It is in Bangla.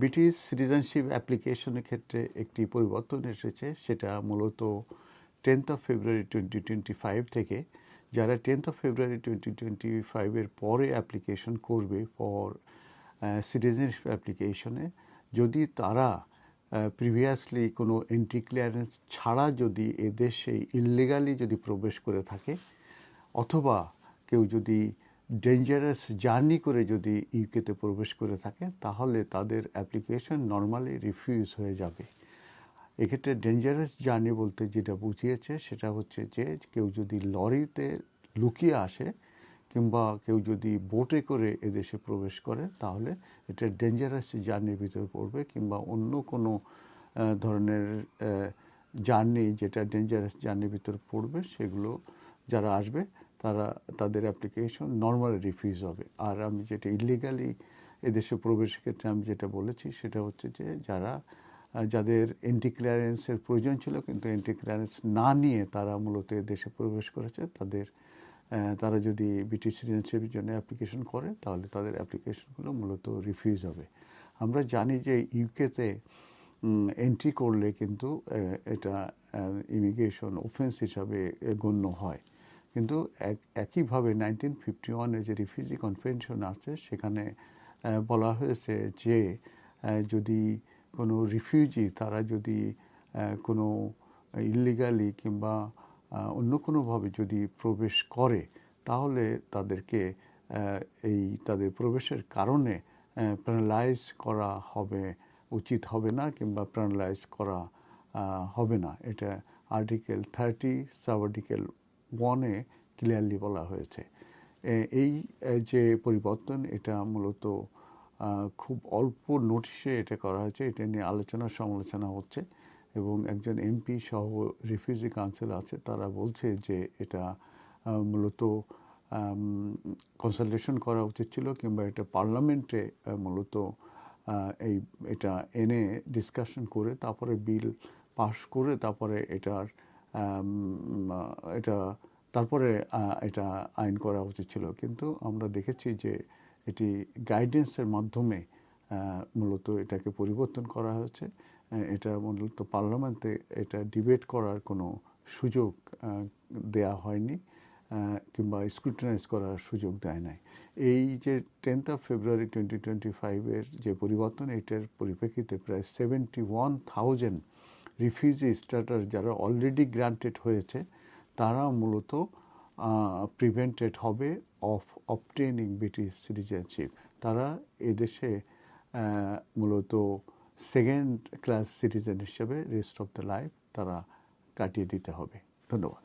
ব্রিটিশ সিটিজেনশিপ অ্যাপ্লিকেশনের ক্ষেত্রে একটি পরিবর্তন এসেছে, সেটা মূলত tenth of February twenty twenty five থেকে যারা tenth of February twenty twenty ফাইভের পরে অ্যাপ্লিকেশন করবে ফর সিটিজেনশিপ অ্যাপ্লিকেশনে যদি তারা প্রিভিয়াসলি কোনো এন্ট্রি ক্লিয়ারেন্স ছাড়া যদি এদেশে ইললিগালি যদি প্রবেশ করে থাকে, অথবা কেউ যদি ডেঞ্জারাস জার্নি করে যদি ইউকেতে প্রবেশ করে থাকে, তাহলে তাদের অ্যাপ্লিকেশন নর্মালি রিফিউজ হয়ে যাবে। এক্ষেত্রে ডেঞ্জারাস জার্নি বলতে যেটা বুঝিয়েছে, সেটা হচ্ছে যে কেউ যদি লরিতে লুকিয়ে আসে কিংবা কেউ যদি বোটে করে এদেশে প্রবেশ করে, তাহলে এটা ডেঞ্জারাস জার্নির ভিতরে পড়বে কিংবা অন্য কোনো ধরনের জার্নি যেটা ডেঞ্জারাস জার্নির ভিতরে পড়বে, সেগুলো যারা আসবে, তারা, তাদের অ্যাপ্লিকেশন নর্মাল রিফিউজ হবে। আর আমি যেটা ইলিগালি এদেশে প্রবেশের ক্ষেত্রে আমি যেটা বলেছি, সেটা হচ্ছে যে যারা, যাদের এন্টি ক্লিয়ারেন্সের প্রয়োজন ছিল কিন্তু এন্টি ক্লিয়ারেন্স না নিয়ে তারা মূলত দেশে প্রবেশ করেছে, তাদের তারা যদি ব্রিটিশ সিটিজেনশিপের জন্য অ্যাপ্লিকেশন করে, তাহলে তাদের অ্যাপ্লিকেশনগুলো মূলত রিফিউজ হবে। আমরা জানি যে ইউকেতে এন্ট্রি করলে কিন্তু এটা ইমিগ্রেশন অফেন্স হিসাবে গণ্য হয়। কিন্তু এক, একইভাবে নাইনটিন ফিফটি ওয়ানে যে রিফিউজি কনভেনশন আছে, সেখানে বলা হয়েছে যে যদি কোনো রিফিউজি তারা যদি কোনো ইলিগালি কিংবা অন্য কোনোভাবে যদি প্রবেশ করে, তাহলে তাদেরকে এই তাদের প্রবেশের কারণে প্যানালাইজ করা হবে, উচিত হবে না কিংবা প্যানালাইজ করা হবে না। এটা আর্টিকেল থার্টি সাব আর্টিকেল ওয়ানে ক্লিয়ারলি বলা হয়েছে। এই যে পরিবর্তন, এটা মূলত খুব অল্প নোটিশে এটা করা হয়েছে। এটা নিয়ে আলোচনা, সমালোচনা হচ্ছে এবং একজন এমপি সহ রিফিউজি কাউন্সিল আছে, তারা বলছে যে এটা মূলত কনসালটেশন করা উচিত ছিল কিংবা এটা পার্লামেন্টে মূলত এই, এটা এনে ডিসকাশন করে, তারপরে বিল পাশ করে, তারপরে এটার এটা তারপরে এটা আইন করা উচিত ছিল। কিন্তু আমরা দেখেছি যে এটি গাইডেন্সের মাধ্যমে মূলত এটাকে পরিবর্তন করা হয়েছে। এটা মূলত পার্লামেন্টে এটা ডিবেট করার কোনো সুযোগ দেয়া হয়নি কিংবা স্ক্রুটিনাইজ করার সুযোগ দেয় নাই। এই যে tenth of February twenty twenty ফাইভের যে পরিবর্তন, এটার পরিপ্রেক্ষিতে প্রায় seventy one thousand refugee status যারা অলরেডি গ্রান্টেড হয়েছে, তারা মূলত প্রিভেন্টেড হবে অফ অবটেনিং ব্রিটিশ সিটিজেনশিপ তারা এদেশে মূলত সেকেন্ড ক্লাস সিটিজেন হিসেবে রেস্ট অফ দ্য লাইফ তারা কাটিয়ে দিতে হবে। ধন্যবাদ।